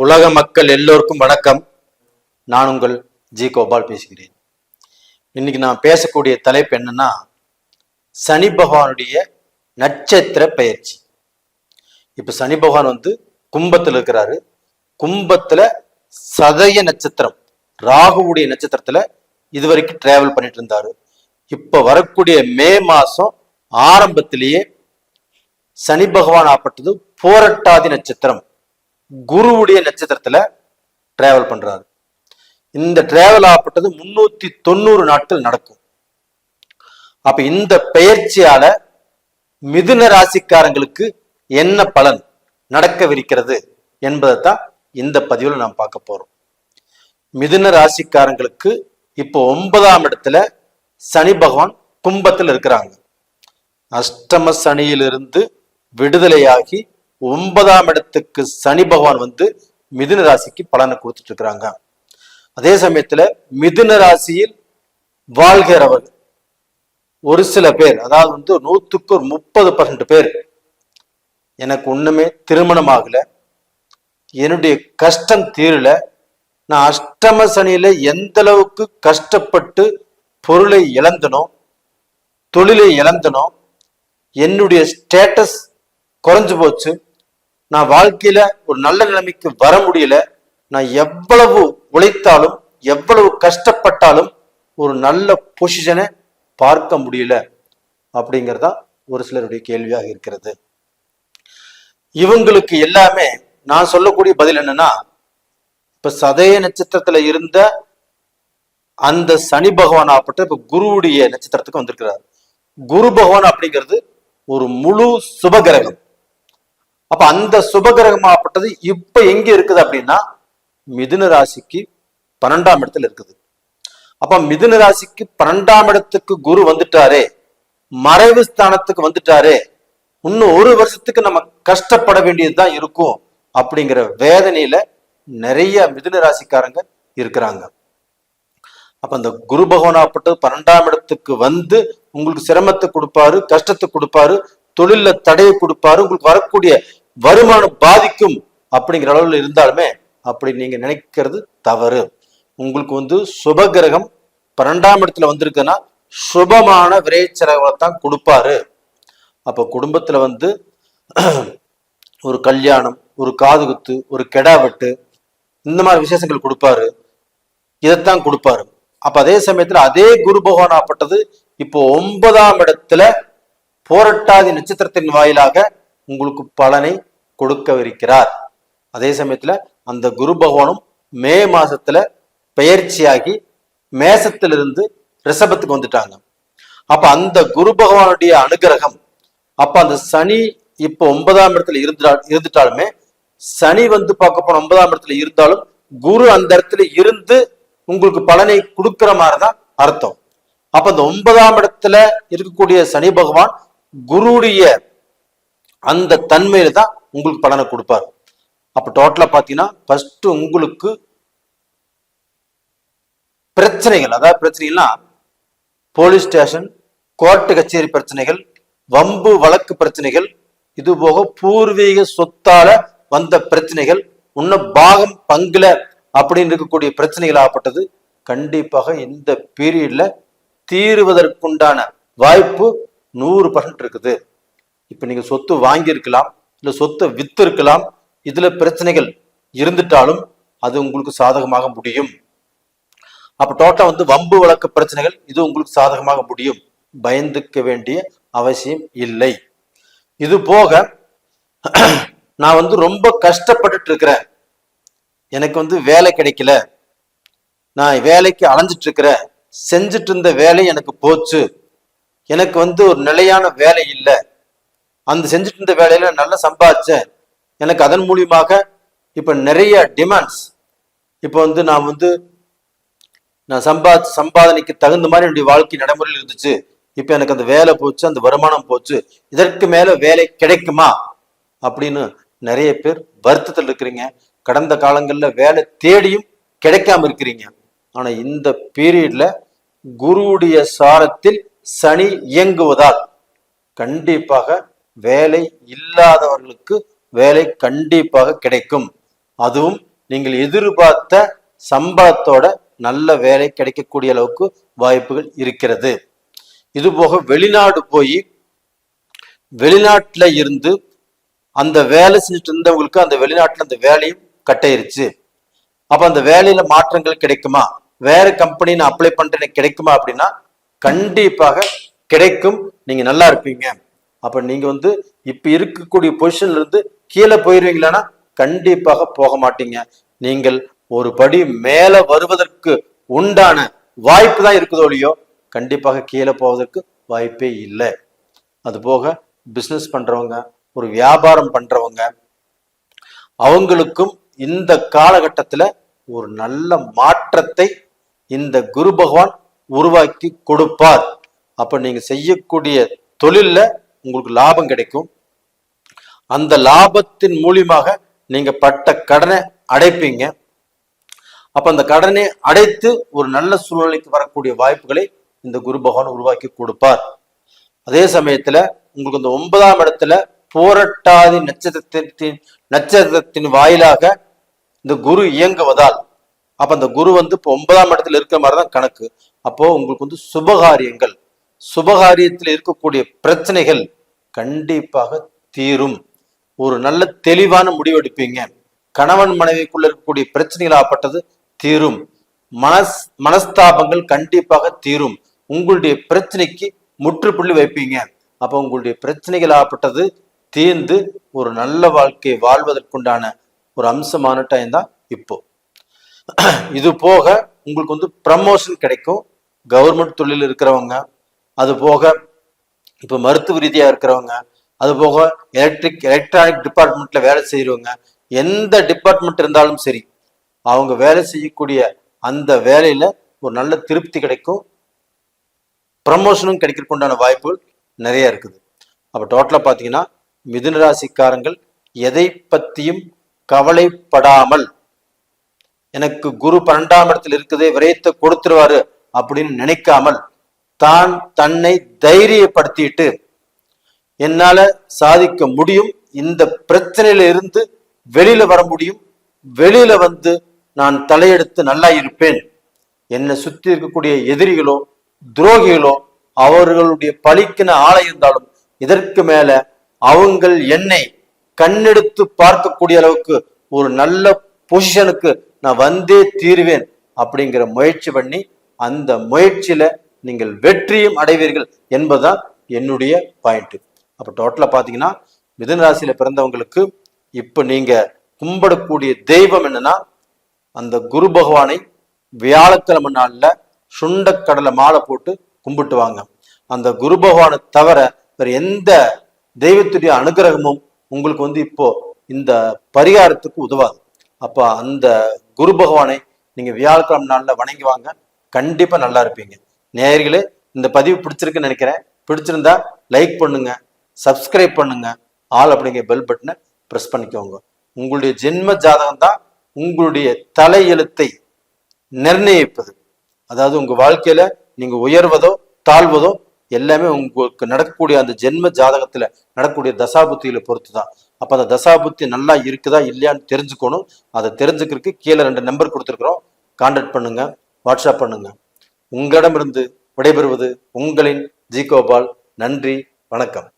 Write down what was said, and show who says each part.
Speaker 1: உலக மக்கள் எல்லோருக்கும் வணக்கம். நான் உங்கள் ஜி கோபால் பேசுகிறேன். இன்னைக்கு நான் பேசக்கூடிய தலைப்பு என்னன்னா சனி பகவானுடைய நட்சத்திர பயிற்சி. இப்ப சனி பகவான் வந்து கும்பத்தில் இருக்கிறாரு. கும்பத்துல சதய நட்சத்திரம் ராகுவுடைய நட்சத்திரத்துல இதுவரைக்கும் டிராவல் பண்ணிட்டு இருந்தாரு. இப்ப வரக்கூடிய மே மாசம் ஆரம்பத்திலேயே சனி பகவான் ஆப்பட்டது போரட்டாதி நட்சத்திரம். குருவுடைய நட்சத்திரத்துல டிராவல் பண்றாரு. இந்த டிராவல் ஆகப்பட்டது முன்னூத்தி தொண்ணூறு நாட்கள் நடக்கும். அப்ப இந்த பெயர்ச்சியால மிதுன ராசிக்காரங்களுக்கு என்ன பலன் நடக்கவிருக்கிறது என்பதைத்தான் இந்த பதிவில் நாம் பார்க்க போறோம். மிதுன ராசிக்காரங்களுக்கு இப்போ ஒன்பதாம் இடத்துல சனி பகவான் கும்பத்தில் இருக்கிறாங்க. அஷ்டம சனியிலிருந்து விடுதலையாகி ஒன்பதாம் இடத்துக்கு சனி பகவான் வந்து மிதுன ராசிக்கு பலனை கொடுத்துட்டு இருக்கிறாங்க அதே சமயத்துல மிதுன ராசியில் வாழ்கிறவர் ஒரு சில பேர் அதாவது வந்து நூத்துக்கு ஒரு முப்பது பர்சன்ட் பேர் எனக்கு ஒண்ணுமே திருமணம் ஆகல என்னுடைய கஷ்டம் தீரல நான் அஷ்டம சனியில எந்த அளவுக்கு கஷ்டப்பட்டு பொருளை இழந்தனோ தொழிலை இழந்தனோ என்னுடைய ஸ்டேட்டஸ் குறைஞ்சு போச்சு நான் வாழ்க்கையில ஒரு நல்ல நிலைமைக்கு வர முடியல. நான் எவ்வளவு உழைத்தாலும் எவ்வளவு கஷ்டப்பட்டாலும் ஒரு நல்ல பொசிஷனை பார்க்க முடியல. அப்படிங்கிறதா ஒரு சிலருடைய கேள்வியாக இருக்கிறது. இவங்களுக்கு எல்லாமே நான் சொல்லக்கூடிய பதில் என்னன்னா இப்ப சதய நட்சத்திரத்துல இருந்த அந்த சனி பகவான் ஆப்பட்ட இப்ப குருவுடைய நட்சத்திரத்துக்கு வந்திருக்கிறார். குரு பகவான் அப்படிங்கிறது ஒரு முழு சுபகிரகம் அப்ப அந்த சுபகிரகமாகப்பட்டது இப்ப எங்க இருக்குது அப்படின்னா மிதுன ராசிக்கு பன்னெண்டாம் இடத்துல இருக்குது. அப்ப மிதுன ராசிக்கு பன்னெண்டாம் இடத்துக்கு குரு வந்துட்டாரே மறைவு ஸ்தானத்துக்கு வந்துட்டாரே இன்னும் ஒரு வருஷத்துக்கு நம்ம கஷ்டப்பட வேண்டியதுதான் இருக்கும் அப்படிங்கிற வேதனையில நிறைய மிதுன ராசிக்காரங்க இருக்கிறாங்க. அப்ப அந்த குரு பகவானாப்பட்டது பன்னெண்டாம் இடத்துக்கு வந்து உங்களுக்கு சிரமத்தை கொடுப்பாரு கஷ்டத்தை கொடுப்பாரு தொழில தடையை கொடுப்பாரு உங்களுக்கு வரக்கூடிய வருமானம் பாதிக்கும் அப்படிங்கிற அளவில் இருந்தாலுமே அப்படி நீங்க நினைக்கிறது தவறு. உங்களுக்கு வந்து சுபகிரகம் பன்னெண்டாம் இடத்துல வந்திருக்குன்னா சுபமான விரைச்செலவுகளை தான் கொடுப்பாரு. அப்ப குடும்பத்துல வந்து ஒரு கல்யாணம் ஒரு காதுகுத்து ஒரு கெடா வெட்டு இந்த மாதிரி விசேஷங்கள் கொடுப்பாரு. இதைத்தான் கொடுப்பாரு. அப்ப அதே சமயத்துல அதே குரு பகவான் ஆப்பட்டது இப்போ ஒன்பதாம் இடத்துல போரட்டாதி நட்சத்திரத்தின் வாயிலாக உங்களுக்கு பலனை கொடுக்கவிருக்கிறார். அதே சமயத்துல அந்த குரு பகவானும் மே மாசத்துல பெயர்ச்சியாகி மேசத்திலிருந்து ரிஷபத்துக்கு வந்துட்டாங்க. அப்ப அந்த குரு பகவானுடைய அனுகிரகம் அப்ப அந்த சனி இப்போ ஒன்பதாம் இடத்துல இருந்தா இருந்துட்டாலுமே சனி வந்து பார்க்க போன ஒன்பதாம் இடத்துல இருந்தாலும் குரு அந்த இடத்துல இருந்து உங்களுக்கு பலனை கொடுக்கிற மாதிரிதான் அர்த்தம். அப்ப அந்த ஒன்பதாம் இடத்துல இருக்கக்கூடிய சனி பகவான் குருடைய அந்த தன்மையில தான் உங்களுக்கு பலனை கொடுப்பாரு. அப்ப டோட்டலா பாத்தீங்கன்னா ஃபர்ஸ்ட் உங்களுக்கு பிரச்சனைகள் அதாவது பிரச்சனைகள்னா போலீஸ் ஸ்டேஷன் கோர்ட்டு கச்சேரி பிரச்சனைகள் வம்பு வழக்கு பிரச்சனைகள் இது போக பூர்வீக சொத்தால வந்த பிரச்சனைகள் இன்னும் பாகம் பங்குல அப்படின்னு இருக்கக்கூடிய பிரச்சனைகள் ஆகப்பட்டது கண்டிப்பாக இந்த பீரியட்ல தீருவதற்குண்டான வாய்ப்பு நூறு பர்சன்ட் இருக்குது. இப்போ நீங்கள் சொத்து வாங்கியிருக்கலாம் இல்லை சொத்தை வித்து இருக்கலாம் இதில் பிரச்சனைகள் இருந்துட்டாலும் அது உங்களுக்கு சாதகமாக முடியும். அப்போ டோட்டலாக வந்து வம்பு வழக்கு பிரச்சனைகள் இது உங்களுக்கு சாதகமாக முடியும். பயந்துக்க வேண்டிய அவசியம் இல்லை. இது போக நான் வந்து ரொம்ப கஷ்டப்பட்டுட்டு இருக்கிறேன். எனக்கு வந்து வேலை கிடைக்கல. நான் வேலைக்கு அலைஞ்சிட்டு இருக்கிறேன். செஞ்சுட்டு இருந்த வேலை எனக்கு போச்சு. எனக்கு வந்து ஒரு நிலையான வேலை இல்லை. அந்த செஞ்சுட்டு இருந்த வேலையில நல்லா சம்பாதிச்சேன். எனக்கு அதன் மூலியமாக இப்ப நிறைய டிமாண்ட்ஸ் இப்போ வந்து நான் வந்து நான் சம்பா சம்பாதனைக்கு தகுந்த மாதிரி என்னுடைய வாழ்க்கை நடைமுறையில் இருந்துச்சு. இப்ப எனக்கு அந்த வேலை போச்சு அந்த வருமானம் போச்சு. இதற்கு மேல வேலை கிடைக்குமா? அப்படின்னு நிறைய பேர் வருத்தத்தில் இருக்கிறீங்க. கடந்த காலங்களில் வேலை தேடியும் கிடைக்காம இருக்கிறீங்க. ஆனா இந்த பீரியட்ல குருவுடைய சாரத்தில் சனி இயங்குவதால் கண்டிப்பாக வேலை இல்லாதவர்களுக்கு வேலை கண்டிப்பாக கிடைக்கும். அதுவும் நீங்கள் எதிர்பார்த்த சம்பளத்தோட நல்ல வேலை கிடைக்கக்கூடிய அளவுக்கு வாய்ப்புகள் இருக்கிறது. இது போக வெளிநாடு போய் வெளிநாட்டுல இருந்து அந்த வேலை செஞ்சுட்டு இருந்தவங்களுக்கு அந்த வெளிநாட்டுல அந்த வேலையும் கட்டாயிருச்சு. அப்ப அந்த வேலையில மாற்றங்கள் கிடைக்குமா? வேற கம்பெனி நான் அப்ளை பண்றேன் கிடைக்குமா அப்படின்னா கண்டிப்பாக கிடைக்கும். நீங்க நல்லா இருப்பீங்க. அப்ப நீங்க வந்து இப்ப இருக்கக்கூடிய பொசிஷன்ல இருந்து கீழே போயிருவீங்களான்னா கண்டிப்பாக போக மாட்டீங்க. நீங்கள் ஒரு படி மேல வருவதற்கு உண்டான வாய்ப்பு தான் இருக்குதோ இல்லையோ கண்டிப்பாக கீழே போவதற்கு வாய்ப்பே இல்லை. அது போக பிசினஸ் பண்றவங்க ஒரு வியாபாரம் பண்றவங்க அவங்களுக்கும் இந்த காலகட்டத்துல ஒரு நல்ல மாற்றத்தை இந்த குரு பகவான் உருவாக்கி கொடுப்பார். அப்போ நீங்கள் செய்யக்கூடிய தொழிலில் உங்களுக்கு லாபம் கிடைக்கும். அந்த லாபத்தின் மூலியமாக நீங்கள் பட்ட கடனை அடைப்பீங்க. அப்போ அந்த கடனை அடைத்து ஒரு நல்ல சூழ்நிலைக்கு வரக்கூடிய வாய்ப்புகளை இந்த குரு பகவான் உருவாக்கி கொடுப்பார். அதே சமயத்தில் உங்களுக்கு இந்த ஒன்பதாம் இடத்துல போரட்டாதி நட்சத்திரத்தின் நட்சத்திரத்தின் வாயிலாக இந்த குரு இயங்குவதால் அப்ப அந்த குரு வந்து இப்போ ஒன்பதாம் இடத்துல இருக்கிற மாதிரி தான் கணக்கு. அப்போ உங்களுக்கு வந்து சுபகாரியங்கள் சுபகாரியத்தில் இருக்கக்கூடிய பிரச்சனைகள் கண்டிப்பாக தீரும். ஒரு நல்ல தெளிவான முடிவெடுப்பீங்க. கணவன் மனைவிக்குள்ள இருக்கக்கூடிய பிரச்சனைகளாகப்பட்டது தீரும். மனஸ் மனஸ்தாபங்கள் கண்டிப்பாக தீரும். உங்களுடைய பிரச்சனைக்கு முற்றுப்புள்ளி வைப்பீங்க. அப்போ உங்களுடைய பிரச்சனைகள் ஆப்பட்டது தீர்ந்து ஒரு நல்ல வாழ்க்கையை வாழ்வதற்குண்டான ஒரு அம்சமான டைம் தான் இப்போ. இது போக உங்களுக்கு வந்து ப்ரமோஷன் கிடைக்கும். கவர்மெண்ட் தொழில் இருக்கிறவங்க அது போக இப்போ மருத்துவ ரீதியாக இருக்கிறவங்க அது போக எலக்ட்ரிக் எலக்ட்ரானிக் டிபார்ட்மெண்ட்டில் வேலை செய்யறவங்க எந்த டிபார்ட்மெண்ட் இருந்தாலும் சரி அவங்க வேலை செய்யக்கூடிய அந்த வேலையில் ஒரு நல்ல திருப்தி கிடைக்கும். ப்ரமோஷனும் கிடைக்கிறதுக்குண்டான வாய்ப்புகள் நிறைய இருக்குது. அப்போ டோட்டலாக பார்த்தீங்கன்னா மிதுன ராசிக்காரங்கள் எதை பற்றியும் கவலைப்படாமல் எனக்கு குரு பன்னெண்டாம் இடத்தில் இருக்குதே விரயத்தை கொடுத்துருவாரு அப்படின்னு நினைக்காமல் தான் தன்னை தைரியப்படுத்திட்டு என்னால சாதிக்க முடியும் இந்த பிரச்சனையில இருந்து வெளியில வர முடியும் வெளியில வந்து நான் தலையெடுத்து நல்லா இருப்பேன். என்னை சுத்தி இருக்கக்கூடிய எதிரிகளோ துரோகிகளோ அவர்களுடைய பழிக்கின ஆளை இருந்தாலும் இதற்கு மேல அவங்கள் என்னை கண்ணெடுத்து பார்க்கக்கூடிய அளவுக்கு ஒரு நல்ல பொசிஷனுக்கு நான் வந்தே தீருவேன் அப்படிங்கிற முயற்சி பண்ணி அந்த முயற்சியில நீங்கள் வெற்றியும் அடைவீர்கள் என்பதுதான் என்னுடைய பாயிண்ட் அப்ப டோட்டலா பாத்தீங்கன்னா மிதன ராசியில பிறந்தவங்களுக்கு இப்ப நீங்க கும்பிடக்கூடிய தெய்வம் என்னன்னா அந்த குரு பகவானை வியாழக்கிழமை நாள்ல சுண்டக்கடலை மாலை போட்டு கும்பிட்டு வாங்க அந்த குரு பகவானை தவிர வேற எந்த தெய்வத்துடைய அனுகிரகமும் உங்களுக்கு வந்து இப்போ இந்த பரிகாரத்துக்கு உதவாது. அப்ப அந்த குரு பகவானை நீங்க வியாழக்கிழமை நாள்ல வணங்கி வாங்க. கண்டிப்பா நல்லா இருப்பீங்க. நேயர்களே இந்த பதிவு பிடிச்சிருக்குன்னு நினைக்கிறேன். பிடிச்சிருந்தா லைக் பண்ணுங்க சப்ஸ்கிரைப் பண்ணுங்க ஆல் அப்படிங்கிற பெல் பட்டனை ப்ரெஸ் பண்ணிக்கோங்க. உங்களுடைய ஜென்ம ஜாதகம் தான் உங்களுடைய தலையெழுத்தை நிர்ணயிப்பது. அதாவது உங்க வாழ்க்கையில நீங்க உயர்வதோ தாழ்வதோ எல்லாமே உங்களுக்கு நடக்கக்கூடிய அந்த ஜென்ம ஜாதகத்துல நடக்கக்கூடிய தசாபுத்திகளை பொறுத்து தான் அப்ப அந்த தசாபுத்தி நல்லா இருக்குதா இல்லையான்னு தெரிஞ்சுக்கணும். அதை தெரிஞ்சுக்கிறதுக்கு கீழே ரெண்டு நம்பர் கொடுத்துருக்குறோம். கான்டாக்ட் பண்ணுங்க. வாட்ஸ்அப் பண்ணுங்க. உங்களிடமிருந்து விடைபெறுவது உங்களின் ஜி கோபால். நன்றி. வணக்கம்.